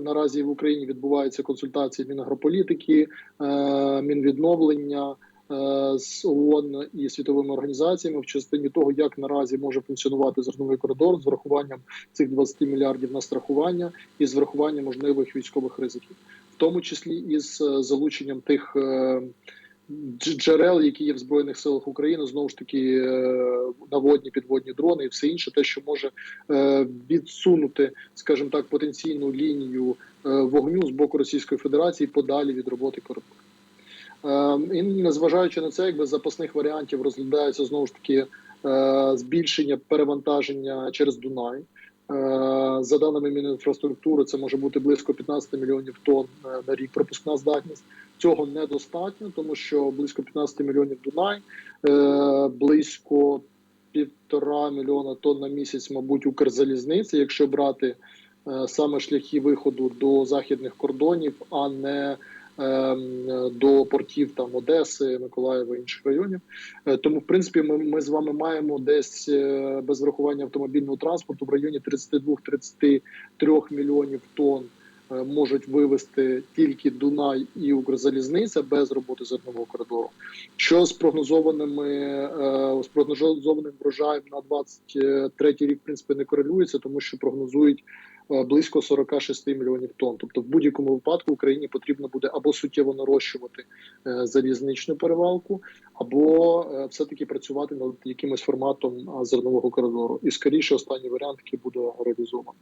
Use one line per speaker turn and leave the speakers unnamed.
Наразі в Україні відбуваються консультації Мінагрополітики, е, Мінвідновлення е, з ООН і світовими організаціями в частині того, як наразі може функціонувати зерновий коридор з врахуванням цих 20 мільярдів на страхування і з врахуванням можливих військових ризиків, в тому числі із е, залученням тих. Дж- Джерел, які є в збройних силах України, знову ж таки е, наводні підводні дрони і все інше, те, що може е, відсунути, скажімо так, потенційну лінію е, вогню з боку Російської Федерації подалі від роботи коридору. Е, І незважаючи на це, якби запасних варіантів розглядається знову ж таки збільшення перевантаження через Дунай. Е, За даними Мінінфраструктури, це може бути близько 15 мільйонів тонн е, на рік пропускна здатність. Цього недостатньо, тому що близько 15 мільйонів Дунай, е, близько півтора мільйона тонн на місяць, мабуть, Укрзалізниці, якщо брати саме шляхи виходу до західних кордонів, а не до портів там Одеси, Миколаєва інших районів. Е, Тому, в принципі, ми, ми з вами маємо десь е, без врахування автомобільного транспорту в районі 32-33 мільйонів тонн можуть вивести тільки Дунай і Укрзалізниця без роботи зернового коридору. Що з прогнозованими е, з прогнозованим врожаєм на 23 рік в принципі не корелюється, тому що прогнозують е, близько 46 мільйонів тонн. Тобто, в будь-якому випадку Україні потрібно буде або суттєво нарощувати е, залізничну перевалку, або е, все-таки працювати над якимось форматом зернового коридору. І скоріше останній варіант, який буде реалізований.